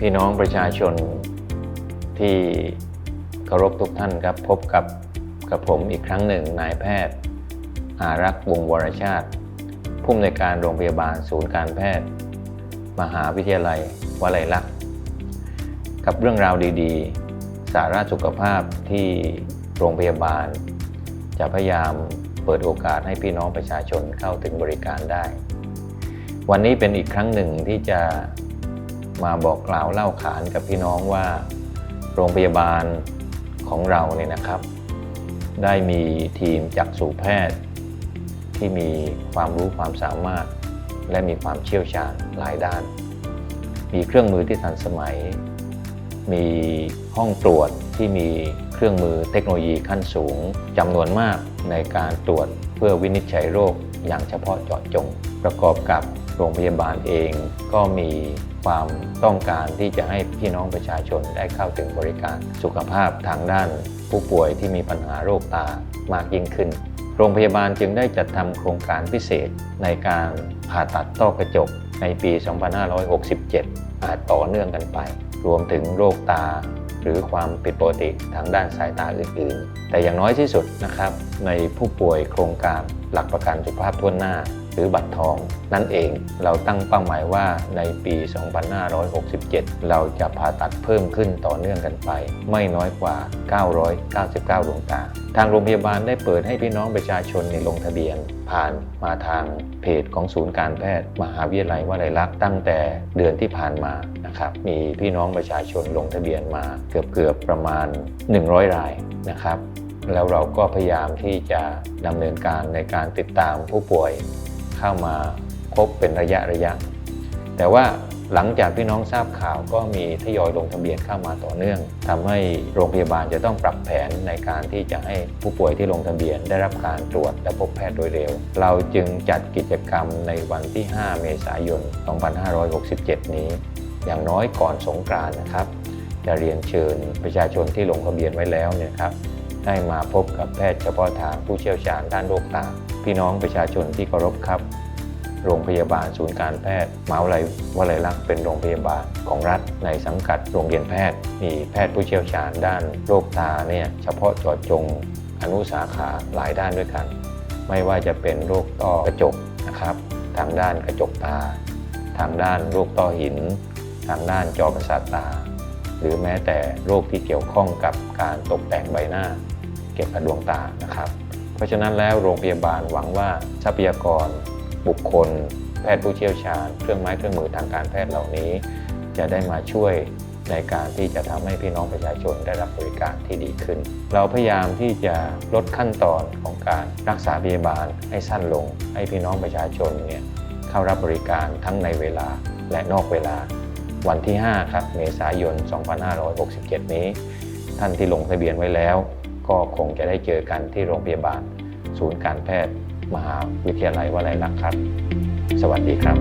พี่น้องประชาชนที่เคารพทุกท่านครับพบกับกับผมอีกครั้งหนึ่งนายแพทย์ อารักษ์วงวรชาติ ผู้อำนวยการโรงพยาบาลศูนย์การแพทย์ มหาวิทยาลัยวลัยลักษณ์กับเรื่องราวดีๆ สาระสุขภาพที่โรงพยาบาล จะพยายามเปิดโอกาสให้พี่น้องประชาชนเข้าถึงบริการได้ วันนี้เป็นอีกครั้งหนึ่งที่จะ มาบอกกล่าวเล่าขานกับพี่น้องว่า โรงพยาบาลของเราเนี่ยนะครับ ได้มีทีมจักษุแพทย์ ที่มีความรู้ความสามารถ และมีความเชี่ยวชาญหลายด้าน มีเครื่องมือที่ทันสมัย มีห้องตรวจที่มีเครื่องมือเทคโนโลยีขั้นสูงจำนวนมากในการตรวจเพื่อวินิจฉัยโรคอย่างเฉพาะเจาะจง ประกอบกับ โรงพยาบาลเองก็มีความต้องการที่จะให้พี่น้องประชาชนได้เข้าถึงบริการ สุขภาพทางด้านผู้ป่วยที่มีปัญหาโรคตามากยิ่งขึ้น โรงพยาบาลจึงได้จัดทำโครงการพิเศษในการผ่าตัดต้อกระจกในปี 2567 อาจต่อเนื่องกันไป รวมถึงโรคตา หรือความผิดปกติทางด้านสายตาอื่น ๆ แต่อย่างน้อยที่สุดนะครับ ในผู้ป่วยโครงการหลักประกันสุขภาพทั่วหน้า หรือบัตรทองนั่นเอง เราตั้งเป้าหมายว่าในปี 2567 เราจะผ่าตัดเพิ่มขึ้นต่อเนื่องกันไป ไม่น้อยกว่า 999 ดวงตา ทางโรงพยาบาลได้เปิดให้พี่น้องประชาชนในลงทะเบียน ผ่านมาทางเพจของศูนย์การแพทย์ มหาวิทยาลัยวลัยลักษณ์ตั้งแต่เดือนที่ผ่านมานะครับมีพี่น้องประชาชนลงทะเบียนมาเกือบเกือบประมาณ 100 รายนะครับแล้วเราก็พยายามที่จะดำเนินการในการติดตามผู้ป่วย เข้ามาพบเป็นระยะระยะ แต่ว่าหลังจากพี่น้องทราบข่าวก็มีทยอยลงทะเบียนเข้ามาต่อเนื่องทำให้โรงพยาบาลจะต้องปรับแผนในการที่จะให้ผู้ป่วยที่ลงทะเบียนได้รับการตรวจและพบแพทย์โดยเร็ว เราจึงจัดกิจกรรมในวันที่ 5 เมษายน 2567 นี้ อย่างน้อยก่อนสงกรานต์นะครับ จะเรียนเชิญประชาชนที่ลงทะเบียนไว้แล้วเนี่ยครับ ได้มาพบกับแพทย์เฉพาะทางผู้เชี่ยวชาญด้านโรคตา พี่น้องประชาชนที่เคารพครับ โรงพยาบาลศูนย์การแพทย์มหาวิทยาลัยวลัยลักษณ์เป็นโรงพยาบาลของรัฐในสังกัดโรงเรียนแพทย์ มีแพทย์ผู้เชี่ยวชาญด้านโรคตาเนี่ยเฉพาะเจาะจงอนุสาขาหลายด้านด้วยกัน ไม่ว่าจะเป็นโรคต้อกระจกนะครับ ทางด้านกระจกตา ทางด้านโรคต้อหิน ทางด้านจอประสาทตา หรือแม้แต่โรคที่เกี่ยวข้องกับการตกแต่งใบหน้า เกี่ยวกับดวงตานะครับ เพราะฉะนั้นแล้วโรงพยาบาลหวังว่าทรัพยากร บุคคล แพทย์ผู้เชี่ยวชาญ เครื่องไม้เครื่องมือทางการแพทย์เหล่านี้ จะได้มาช่วยในการที่จะทำให้พี่น้องประชาชนได้รับบริการที่ดีขึ้น เราพยายามที่จะลดขั้นตอนของการรักษาพยาบาลให้สั้นลง ให้พี่น้องประชาชนเนี่ยเข้ารับบริการทั้งในเวลาและนอกเวลา วันที่ 5 ครับ เมษายน 2567 นี้ ท่านที่ลงทะเบียนไว้แล้ว ก็คงจะได้เจอกันที่โรงพยาบาล ศูนย์การแพทย์ มหาวิทยาลัยวลัยลักษณ์ครับ สวัสดีครับ